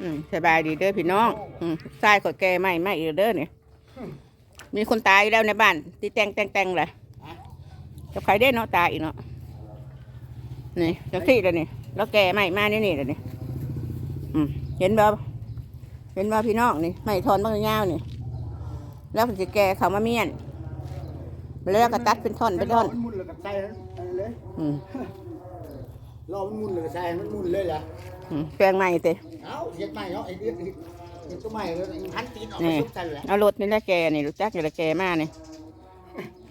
อืมสบายดีเด้อพี่น้อง อืมทรายขอแก่ไม่ไม่อีกเด้อเนี่ยมีคนตายอยู่แล้วในบ้านที่แต่งแต่งแต่งเลยจะใครได้เนาะตายอีกเนาะนี่จังที่เลยนี่แล้วแก่ไม่มานี่นี่เลยนี่อืมเห็นบ่เห็นบ่พี่น้องนี่ไม่ทอนบางยาวนี่ แล้วมันจะแก่เขามาเมียนแล้วก็ตัดเป็นท่อนเป็นท่อนมันมุนเลยกับใส่อันนั้นเลยอืม รอมันมุนเลยกับใส่มันมุนเลยเหรออืมแปลงใหม่เตะเอ้าเสียดใหม่เนาะไอ้เด็กเด็กตัวใหม่เลยพันตีนออกมานี่ซุกใส่เลยเอารถนี่แหละแกนี่รู้จักนี่แหละแกมานี่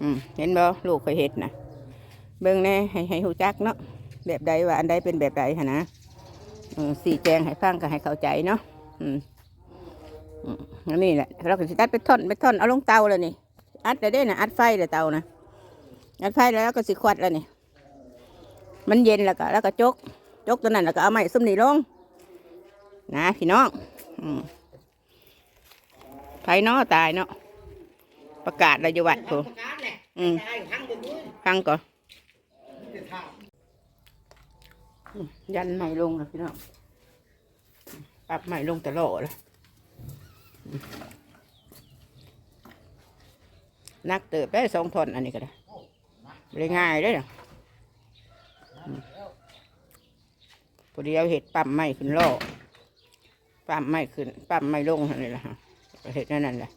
อืมเห็นบ่ลูกเคยเห็ดนะเบิ่งแน่ให้ให้รู้จักเนาะแบบใดว่าอันใดเป็นแบบใดหนนะเออสี่แจงให้ฟังก็ให้เข้าใจเนาะอืมอืมอันนี้แหละเราก็สิตัดเป็นท่อนเป็นท่อนเอาลงเตาเลยนี่อัดได้เด้นะอัดไฟเลยเตานะอัดไฟแล้วก็สิควัดแล้วนี่ มันเย็นแล้วก็แล้วก็จก จกตัวนั้นแล้วก็เอาไม้ซุ่มนี่ลง นะพี่น้องอไผเนาะตายเนาะประกาศอะไรอยู่วัดผมประกาศแหละอืมตายทั้งตัวนี้ฟังก่อนยันใหม่ลงนะพี่น้องปรับใหม่ลงตลอดเลยนักเติบได้สองทนอันนี้ก็ได้ง่ายเลยนะอืม พอดีเอาเห็ดปั๊มไม่ขึ้นล่อปั๊มไม่ขึ้นปั๊มไม่ลงอันนี้แหละฮะเห็ดนั่นนั่นแหละ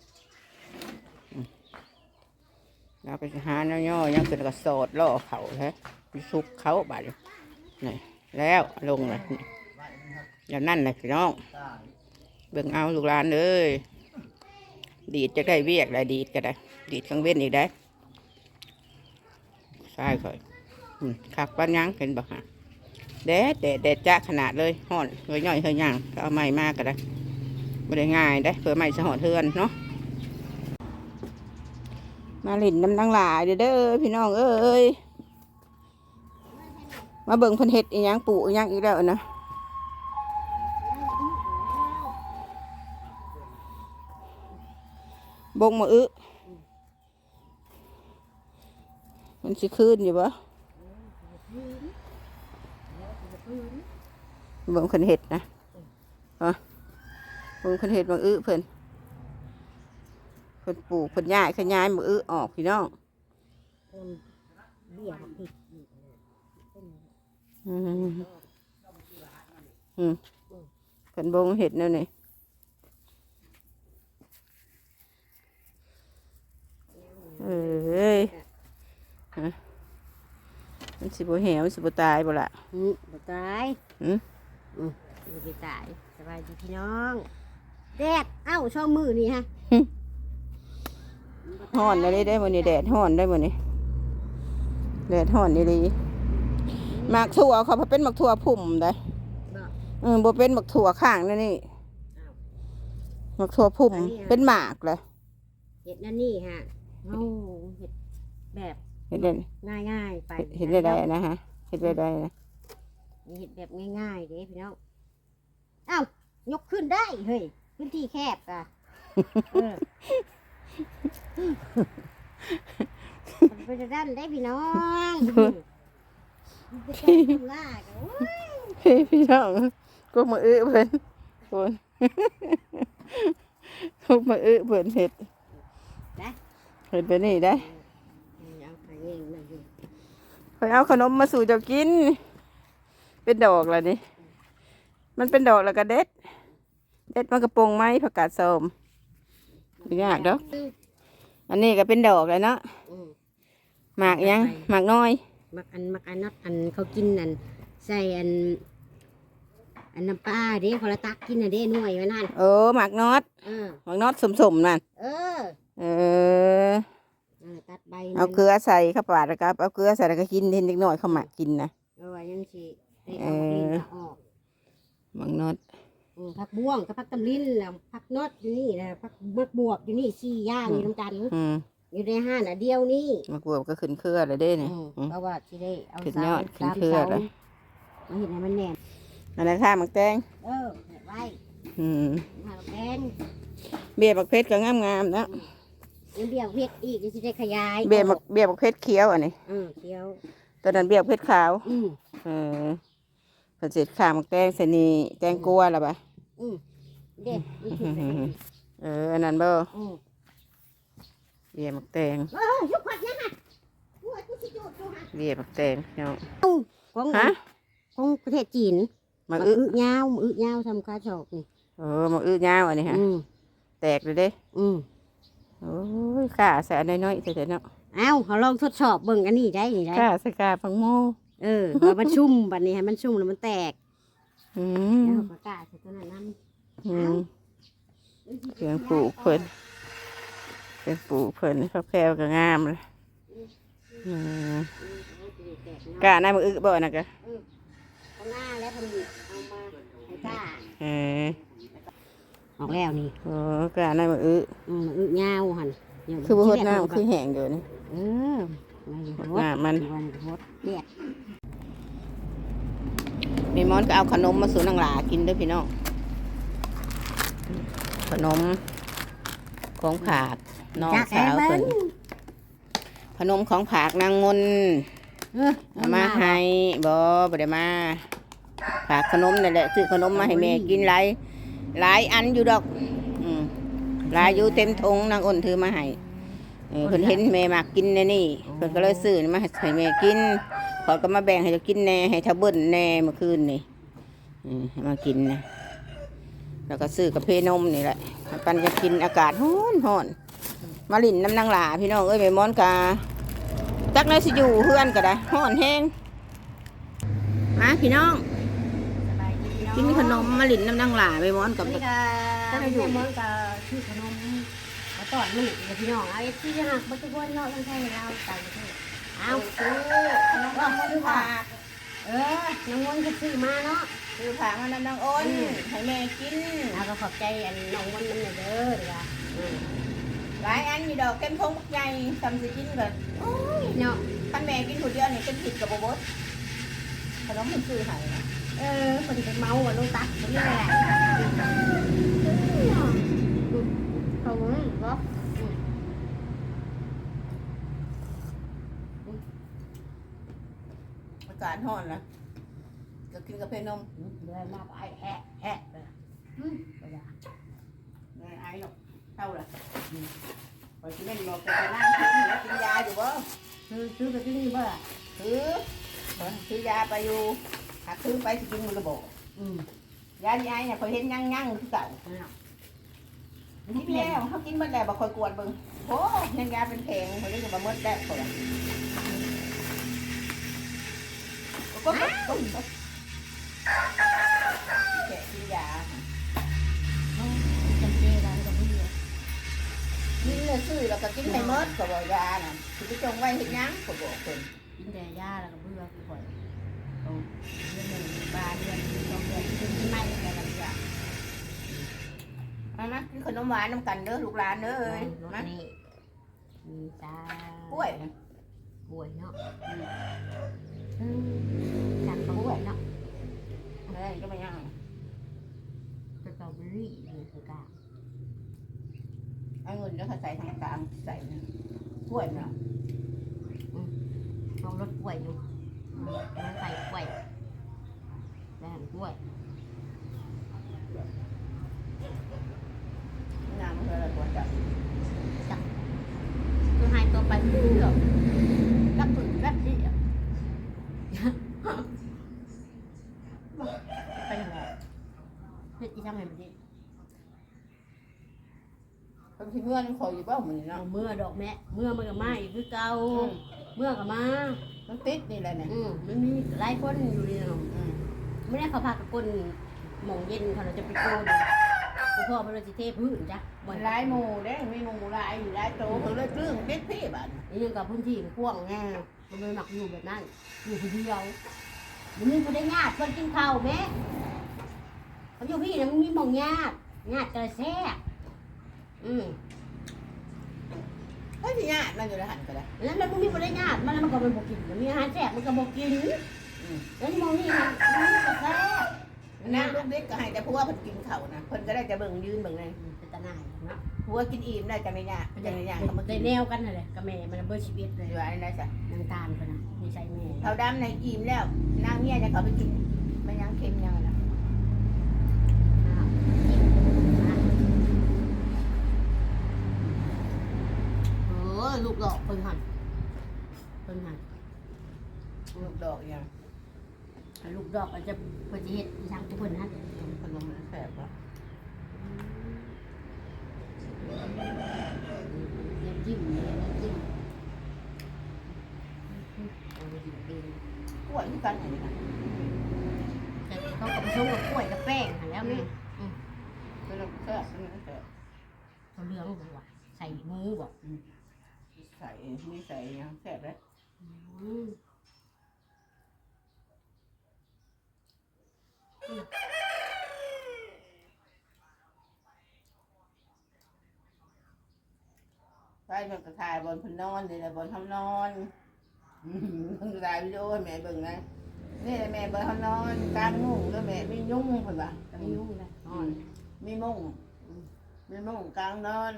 แล้วก็จะหาเนาะย่อยังขึ้นกระสอดล่อเขาแท้ซุกเขาบาดนี่แล้วลงเลยนี่แล้วนั่นนะพี่น้อง เบิ่งเอาลูกหลานเอ้ยดีดจะได้เวียกได้ดีดก็ได้ ดีดข้างเว้นอีกได้ใช่ค่อย ขักปันยังเห็นบ่ฮะแดดแดดแดดจ้าขนาดเลยห่อนเฮยย่อยเฮยย่างเอาไม้มากก็ได้ไม่ได้ง่ายได้เพื่อไม้สะหอดเทือนเนาะมาหลินน้ำตั้งหลายเด้อเด้อพี่น้องเอ้ยมาเบิ่งพันเห็ดอีหยังปลูกอีหยังอีกแล้วนะบงมาอึมันสิคืนอยู่ปะ เบิ่งคนเห็ดนะฮะเบิ่งคนเห็ดมาอึเพิ่นเพิ่นปลูกเพิ่นย้ายขย้ายมาอึอออกพี่น้องเบี้ยผิดอืมอืมเพิ่นบงเห็ดแนั่นนี่เอ้ยฮะมันสิบ่แหวมันสิบ่ตายบ่ล่ะอืมบ่ตายหืม อืมบ่ได้ตายสบายดีพี่น้องแดดเอ้าช่องมือนี่ฮะฮ้อนได้ได้มื้อนี้แดดฮ้อนได้มื้อนี้แดดฮ้อนนี่ดีหมากถั่วเขาเป็นหมากถั่วพุ่มได้บ่เออบ่เป็นหมากถั่วข้างนั่นนี่หมากถั่วพุ่มเป็นหมากเลยเห็ดนั่นนี่ฮะโอ้เห็ดแบบเห็นได้ง่ายๆไปเห็นได้ได้นะฮะเห็นได้ได้นะ เห็ดแบบง่ายๆเด้พี่น้องเอ้ายกขึ้นได้เฮ้ยพื้นที่แคบอะเออมันเป็นด้านได้พี่น้องมันเป็นการทำลายกันโอ้ยพี่น้องก็มาอื้อเพิ่นคนก็มาอื้อเพิ่นเห็ดนะเห็ดไปนี่ได้เอาไปเองนะอยู่คอยเอาขนมมาสู่เจ้ากิน เป็นดอกแล้วนี่ มันเป็นดอกแล้วก็เด็ด เด็ดมันกระปงไม้ผักกาดส้มไม่ยากดอกอันนี้ก็เป็นดอกเลยเนาะอืมหมากยังหมากน้อยมักอันมักอันนัดอันเขากินอันใส่อัน อันน้ำปลาเด้เขาละตักกินอันเด้หน่วยไว้นั่นเออหมากนอดเออหมากนอดสมๆนั่นเออ เออนั่นแหละตัดใบเอาเกลือใส่เข้าปากแล้วก็เอาเกลือใส่แล้วก็กินเห็นเด็กน้อยเขาหมักกินนะเอาไว้ยังสิ ได้เอเอาอกลิ่นออกหมากนอดอืมผักบ้วงกับผักตำลิ้นแล้วผักนอดอยู่นี่นะผักมักบวบอยู่นี่สี่อย่างอยู่น้ำกัน อืมอยู่ในห้านอะเดียวนี่หมากบวบก็ขึ้นเครือเลยเด้เนี่ยอืมอืม เพราะว่าที่ได้เอาขึ้นสายอดขึ้นสามเครือเสาเลย มาเห็นให้มันแน่นอันนั้นข้าหมักแตงเออเห็นไว้อืมหาแดงเบี้ยบักเพชรก็งามๆนะยังเบี้ยเพชรอีกจะได้ขยายเบี้ยบักเบี้ยบักเพชรเขียวอันนี้อืมเคี้ยว ตอนนั้นเบี้ยบักเพชรขาว อืมเออ ผสมข้าวหมักแตงใส่นี่แตงกลัวแล้วปะอืมเด็ดมีถุงไปให้เอออันนั้นบ่อืมเบียร์หมักแตงเออยกขวดนะฮะหัวที่สิจูดจูฮะเบียร์หมักแตงพี่น้องของฮะของประเทศจีนหมักมาอึอึยาวมาอึยาวทำกาชอกนี่เออหมักอึยาวอันนี้ฮะอืมแตกเลยเด้ อืมโอ้ยข่าใส่อันน้อยๆแต่เนาะเอ้าเขาลองทดสอบเบิ่งอันนี้ได้นี่ได้ข่าใส่กาพังโม เออว่ามันชุ่มบัดนี้ให้มันชุ่มแล้วมันแตกอืแล้วมประกาศใส่ตัวนั้นน้ำอืมเสียงปลูกเพิ่นเสียงปลูกเพิ่นเขาแพรวก็งามเลยอืมกาหน้ามืออึบ่นะกะเอาหน้าแล้วผลิตเอามาให้กล้าเออออกแล้วนี่โอ้กาหน้ามืออึอืมอึยาวหันเดี๋ยวคือบ่ฮดที่แรกน้ำมัคือแห้งอยู่นี่เออ มาอยู่ฮดฮดน้ำมันวันฮดเด็ดแม่มอนก็เอาขนมมาสู่นางหลากินเด้วยพี่น้องขนมของผากน้องสาวเพิ่นขนมของผากนางมนต์เออเอามาให้บ่บ่ได้มาฝากขนมนั่นแหละซื้อขนมมาให้แม่กินหลายหลายอันอยู่ดอกอืมหลายอยู่เต็มทงนางอ้นถือมาให้ เออเพิ่นเห็นแม่มากกินแน่นี่เพิ่นก็เลยซื้อมาให้แม่กินขอยก็มาแบ่งให้เจ้ากินแหน่ให้เท่าเบิ้นแหน่เมื่อคืนนี่อืมให้มากินนะแล้วก็ซื้อกาแฟนมนี่แหละให้ปันจะกินอากาศร้อนร้อนมาลิ่นน้ำนางหลาพี่น้องเอ้ยแม่ม้อนกาจักเลยสิอยู่เพื่อนก็ได้ห้อนแห้งมาพี่น้องสบายดีกินขนมมาหลินน้ำดังหลาไปม้อนกับนี่ก็ถ้าเราอยู่มันก็ชื่อขนมมา ตอดลูกกับพี่น้องเอาไอ้ที่จะหักบัตรกวนเนาะยังไงเราต่างประเทศเอาซื้อขนมว่าซื้อผักเออน้องวนก็ซื้อมาเนาะคือผางมาน้ำดังอ้นให้แม่กินเอาก็ขอบใจอันน้องวนมันเด้อเด้ออืมหลายอันมีดอกเต็มทงบักใหญ่ทำสิกินกันเนาะท่านแม่กินคนเดียวนี่เป็นผิดกับโบสขนมมันซื้อให้นะเออคนไปเมาอะลูกตักคนนี้แหละเขา บอกว่าอากาศร้อนนะก็กินกาแฟนมเดินมาไปแอะแอะเลยอืมก็ได้ไม่ไอ้หรอกเท่าละพอที่แม่บอกจะไปนั่งกินแล้วกินยาอยู่บ่ซื้อซื้อไปที่นี่เบื่อถือซื้อยาไปอยู่หากถือไปสิกินมันก็บอกอืมยาที่ไอ้เนี่ยเขาเห็นยั่งยั่งๆคือเก่าเอา กินแล้วเขากินหมดแล้วบ่คอยกวนเบิ่งโอ้ยังยาเป็นแพงเขาเรียกว่าหมดแล้วเขาว่าก็ก็ก็ก็แกะกินยาจำเจได้ก็ไม่เยอะกินเลยซื้อแล้วก็กินให้หมดก็บอกยาน่ะสิไปจงไว้เฮ็ดหยังก็บอกเพิ่นกินแต่ยาแล้วก็เบื่อข่อยเอาเดือนหนึ่งบาเดือนสองเดือนกินที่ไม่ แต่ละอย่างเอามากินขนมหวานน้ำกันเด้อลูกหลานเด้อเอ้ยรถมา นี่มีจ้ากล้วย กล้วยเนาะอืมจักกล้วยเนาะเอ้ยก็ไม่ยังสตรอเบอรี่นี่คือกลางเอาเงินแล้วเขาใส่ทางกลางใส่นะกล้วยเนาะเอารถกล้วยอยู่อืมแล้วใส่กล้วยแบ่งกล้วย น้ำมันก็เลยกวนจับ คือให้ตัวไปเรื่อยกับฝึกแบบนี้อะไปยังไงเฮ็ดอีทำไงมันดีคำที่เมื่อนี่คอยอยู่บ้านมันนี่เอาเนาะเมื่อดอกแม่เมื่อมันก็มาอีกคือเก่าเมื่อก็มา มันติดนี่แหละเนี่ยอืมมันมีหลายคนอยู่นี่เนาะอืมไม่ได้เขาพากับคนหมองเย็นเขาเราจะไปโกนกูพ่อพระราชิเทพื้นจ้ะ มันหลายหมู่เด้มีหมู่หลายหลายโตเขาเลยเรื่องติดพี่บ้านนี่ยังกับพื้นที่มันกว้างแน่มันเลยหมักอยู่แบบนั้นอยู่คนเดียวมันมีคนได้ญาติคนกินข้าวแม่เขาอยู่พี่นะมันมีหมองญาติญาติกระแซ่บอืมเฮ้ยที่ญาตินั่นอยู่ในหันก็ได้แล้วมันมีคนได้ญาติมันแล้วมันก็มันบอกกินมันมีอาหารแซ่บมันก็บอกกินอืมแล้วมองนี่มันมันกระแซ่บนางลูกเด็กก็ให้แต่ผัวเพิ่นกินเขานะเพิ่นก็ได้จะเบิ่งยืนเบิ่งเลยเป็นตา หน้าเนาะหัวกินอิ่มได้จะไม่ยากจะไม่ยากเขามากิได้นแนวกันนั่นแหละกับแม่มันเบอร์ชีวิตเลยอยู่อันนั้นจ้ะน้ำตาลกันน่ะมีใจแม่เขาดำในอิ่มแล้วนางเมียจะเขาไปกินมันยังเค็มยังไงล่ะเออลูกดอกเพิ่นหันเพิ่นหันลูกดอกยังลูกดอกอาจจะเพิ่นสิเฮ็ดยังทุกคนนะขนมมันแสบวะ เรียนยิ้มเรียนยิ้มเอาไปอยู่เป็นกล้วยที่กันอย่างนี้นะแต่เขาก็ผสมกับกล้วยกับแป้งหั่นแล้วแม่เป็นลูกแสบเป็นลูกแสบเขาเรื่องบ่ว่าใส่หมูบ่ใส่ไม่ใส่ยังแสบเลยอืม ใส่มันกระทายบนพนอนนี่แหละบนทำนอนอืมเพิ่งถ่ายวิดีโอให้แม่เบิ่งนะนี่แหละแม่เบิ่งทำนอนกลางมุ้งแล้วแม่มียุ่งเพิ่นว่าก็ไม่ยุ่งเลยอืมมีมุ้งมีมุ้งกลางนอน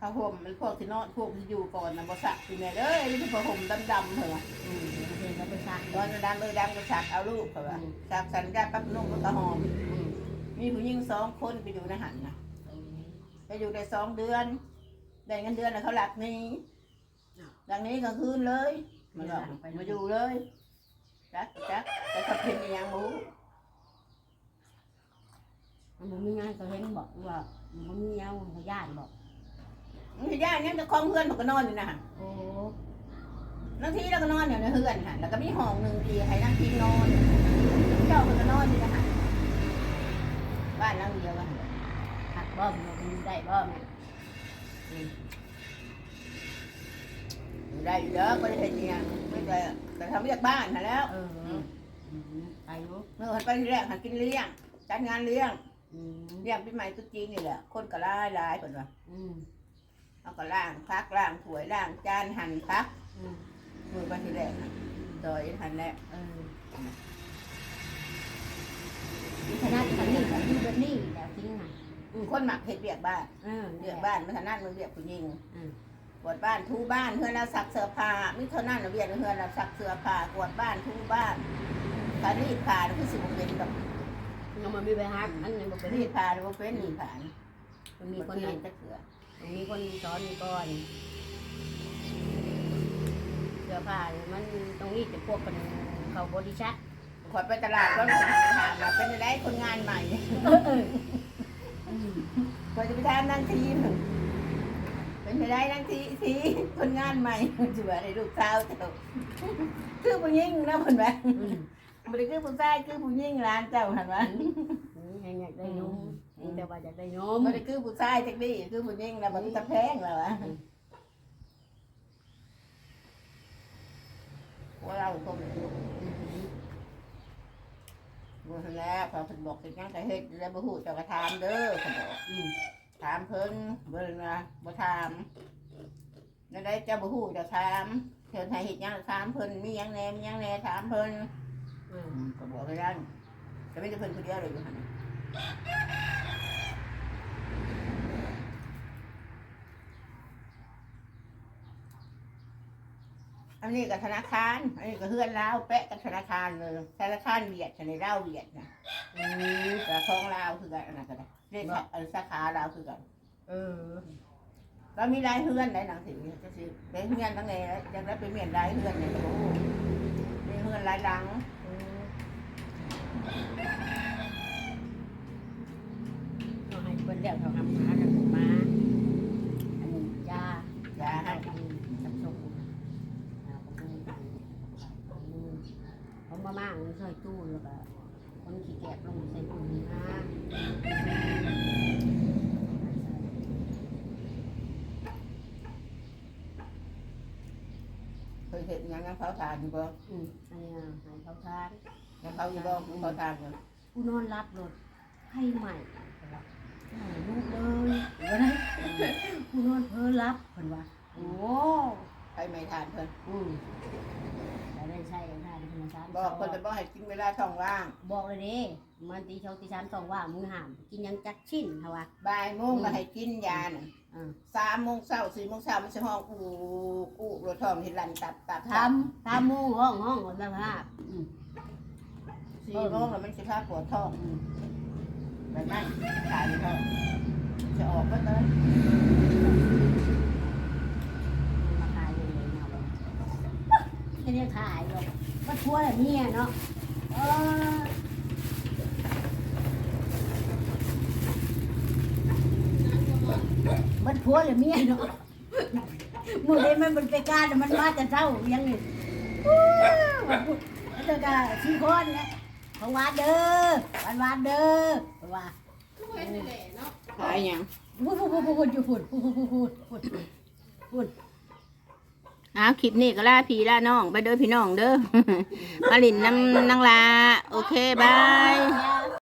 ผ้าห่มมันพวกที่นอนพวกที่อยู่ก่อนนะบ่สักพี่แม่เอ้ยนี่ผ้าห่มดำๆเพิ่นว่าอืมเรียนแล้วไปซักนอนดำเอ้ยดำก็สักเอาลูกเพิ่นว่าสักสันได้ปั๊บนุ่งมันก็หอมอืมมีผู้หญิงสองคนไปอยู่ในหันนะไปอยู่ได้สองเดือน ได้เงินเดือนแล้วเขาหลักหนี้หลักหนี้กลางคืนเลยมันบอกมาอยู่เลยจักจักแต่เขาเป็นอหยังหมูมันบ่มีงานก็เห็นบอกว่ามันบ่มีเอาพยานบอกมันจะย่านเนี่ยจะคล้องเพื่อนมันก็นอนอยู่นะฮะโอ้นั่งทีแล้วก็นอนอยู่ในเฮือนฮะแล้วก็มีห้องหนึ่งทีให้นั่งทีนอนเจ้ามันก็นอนอยู่นะฮะบ้านหลังเดียวกันหักบ่มันอยู่ได้บ่แม่อยู่ ได้อยู่เยอะก็ได้เห็นอหยังไม่ได้แต่ทำเรียกบ้านฮะแล้วเออไปอยู่เมื่อวันไปที่แรกหันกินเลี้ยงจัดงานเลี้ยงอืมเลี้ยงปีใหม่ตุ๊จีนนี่แหละคนก็ร้ายร้ายคนว่าอืมเอาก็ล่างพักล่างถ้วยล่างจานหั่นพักอืมมือวันที่แรกน่ะซอยหั่นแหละเออมีขนาดคันนี้แบบนี้แบบนี้แล้วทิ้งน่ะ อืม คนหมักเห็ดเบียกบ้านเออเบียกบ้านมันถนัดมือเบียกผู้หญิงอืมกวาดบ้านทูบ้านเพื่อนเราซักเสื้อผ้ามิเท่านั้นเราเบียกเพื่อนเราซักเสื้อผ้ากวาดบ้านทูบ้านการรีดผ้าคือสิบเป็นกับยังมันมีไปหักอันยังบ่เป็นรีดผ้าเราเป็นรีดผ้ามันมีมีคคนนไหนเห็นจะเสือมันมีคนสอนก่อนเสื้อผ้าเนี่ยมันตรงนี้จะพวกเป็นเขาบริษัทขอยไปตลาดก็ถามว่าเป็นอะไรคนงานใหม่ คอยจะไปทำนั่งทีมเป็นไปได้นั่งทีทีคนงานใหม่จะว่าได้ลูกสาวเจ้าคือผู้หญิงนะคนแบบมันคือผู้ชายคือผู้หญิงร้านเจ้าหันวะนี่อยากได้นมนี่แต่ว่าอยากได้นมมันคือผู้ชายจักดีคือผู้หญิงนะมันตะแพงแล้วอะว่าเราคง บ่ทันแล้วพอเพิ่นบอกเป็นยังก็เฮ็ดแล้วบ่ฮู้เจ้าก็ถามเด้อเพิ่นบอกอืมถามเพิ่นเบิ่งนะบ่ถามแล้วได้เจ้าบ่ฮู้เจะถามเพิ่นให้เฮ็ดหยังก็ถามเพิ่นมีหยังแหน่มีหยังแหน่ถามเพิ่นอืมก็บอกไปนั่นก็ไม่ได้เพิ่นคนเดียวเลยอยู่หั่น อันนี้กับธนาคาร อันนี้ก็เฮือนลาวแปะกับธนาคารเลย ธนาคารเวียดในเล่าเวียดนะอืมแต่ของลาวคือกันอันนั้นก็ได้เรียกอันสาขาลาวคือกัน เออเรามีรายเฮือนในหนังสือจะสิเป็นเฮือนตั้งไงจะได้ไปเมียนรายเฮือนในกระโหมีเฮือนรายหลังเราให้เพิ่นแล้วเขาทำมากันมาอันนี้ยา อย่าให้ ให้สับสนเขา มามั่งใส่ตู้แล้วก็คนขี้แกะลงใส่ตู้นี่นะเคยเห็นยังยังเผาทานอยู่บ่อืมอันนี้ให้เขาทานยังเผาอยู่บ่เผาทานบ่กูนอนรับรถให้ใหม่ลูกเลยวันนั้นกูนอนเพ้อรับเพิ่นว่าโอ้ไปไม่ทานเพิ่นอืม กันทานธรรมชาติบอกเพิ่นจะบ่ให้กินเวลาท้องว่างบอกเลยเด้มันตีช่องตีสามสองว่ามึงห้ามกินหยังจักชิ้นเฮาวะบ่ายโมงก็ให้กินยาน่ะอ่าสามโมงเช้าสี่โมงเช้ามันสิห้องกูกูรถท้องที่ลันตับตับทำทำหมูห้องห้องสภาพอืมสี่โมงแล้วมันสิพาปวดท้องไปนั่งขายท้องจะออกก็เลยมาขายเลยจะเรียกขายหรอก บัดพัวแบบนี้เนาะเออบัดพัวแบบนี้เนาะมือนี้มันเป็นไปการแต่มันมาแต่เช้ายังนี่แล้วก็ชี้คนเนี่ยของหวานเด้อหวานหวานเด้อว่าขายหยังพูดพูดพูดพูดอยู่พูดพูดพูดพูดพูดพูด อ้าวคลิปนี้ก็ล่าพี่ล่าน้อง ไปเด้อพี่น้องเด้อ มาลินน้ำนางลา โอเค บาย